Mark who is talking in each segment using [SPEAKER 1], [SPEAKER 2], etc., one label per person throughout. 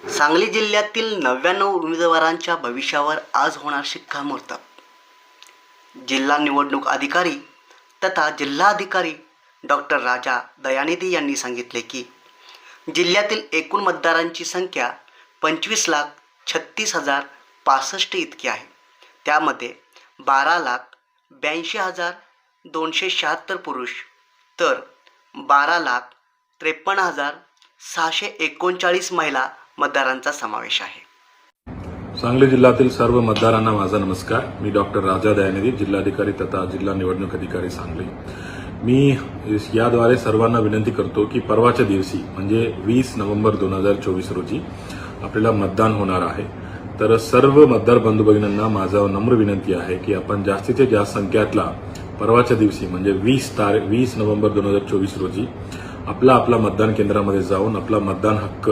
[SPEAKER 1] सांगली जिल्ह्यातील नव्याण्णव उमेदवारांच्या भविष्यावर आज होणार शिक्कामोर्तब. जिल्हा निवडणूक अधिकारी तथा जिल्हाधिकारी डॉक्टर राजा दयानिधी यांनी सांगितले की जिल्ह्यातील एकूण मतदारांची संख्या पंचवीस लाख छत्तीस हजार पासष्ट इतकी आहे. त्यामध्ये बारा लाख ब्याऐंशी हजार दोनशे शहात्तर पुरुष तर बारा लाख त्रेपन्न हजार सहाशे एकोणचाळीस महिला मतदारांचा समावेश आहे.
[SPEAKER 2] सांगली जिल्ह्यातील सर्व मतदारांना माझा नमस्कार. मी डॉक्टर राजा दयानिधी जिल्हाधिकारी तथा जिल्हा निवडणूक अधिकारी सांगली. मी याद्वारे सर्वांना विनंती करतो की परवाच्या दिवशी म्हणजे वीस नोव्हेंबर दोन हजार चोवीस रोजी आपल्याला मतदान होणार आहे. तर सर्व मतदार बंधू भगिनींना माझा नम्र विनंती आहे की आपण जास्तीच्या जास्त संख्यातला परवाच्या दिवशी म्हणजे वीस तारीख वीस नोव्हेंबर दोन हजार चोवीस रोजी आपला आपला मतदान केंद्रामध्ये जाऊन आपला मतदान हक्क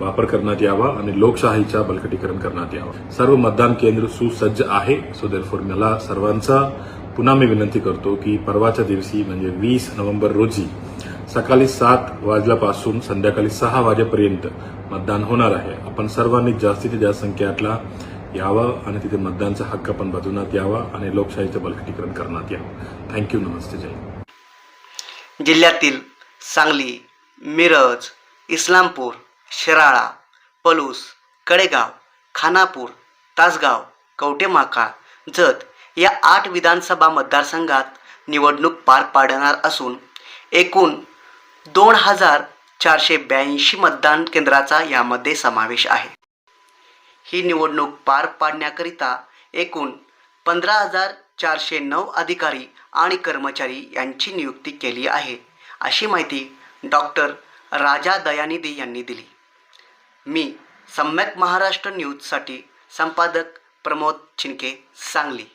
[SPEAKER 2] वापर करण्यात यावा आणि लोकशाहीच्या बळकटीकरण करण्यात यावं. सर्व मतदान केंद्र सुसज्ज आहे. सो देरफोर मला सर्वांचा पुन्हा मी विनंती करतो की परवाच्या दिवशी म्हणजे वीस नोव्हेंबर रोजी सकाळी सात वाजल्यापासून संध्याकाळी सहा वाजेपर्यंत मतदान होणार आहे. आपण सर्वांनी जास्तीत जास्त संख्यातला यावं आणि तिथे मतदानचा हक्क पण बजवण्यात यावा आणि लोकशाहीचं बळकटीकरण करण्यात यावं. थँक्यू नमस्ते. जय
[SPEAKER 1] जिल्ह्यातील सांगली मिरज इस्लामपूर शिराळा पलूस कडेगाव खानापूर तासगाव कवटेमाका जत या आठ विधानसभा मतदारसंघात निवडणूक पार पाडणार असून एकूण दोन हजार चारशे ब्याऐंशी मतदान केंद्राचा यामध्ये समावेश आहे. ही निवडणूक पार पाडण्याकरिता एकूण पंधरा हजार चारशे नऊ अधिकारी आणि कर्मचारी यांची नियुक्ती केली आहे अशी माहिती डॉक्टर राजा दयानिधी यांनी दिली. मी सम्यक महाराष्ट्र न्यूजसाठी संपादक प्रमोद छिनके सांगली.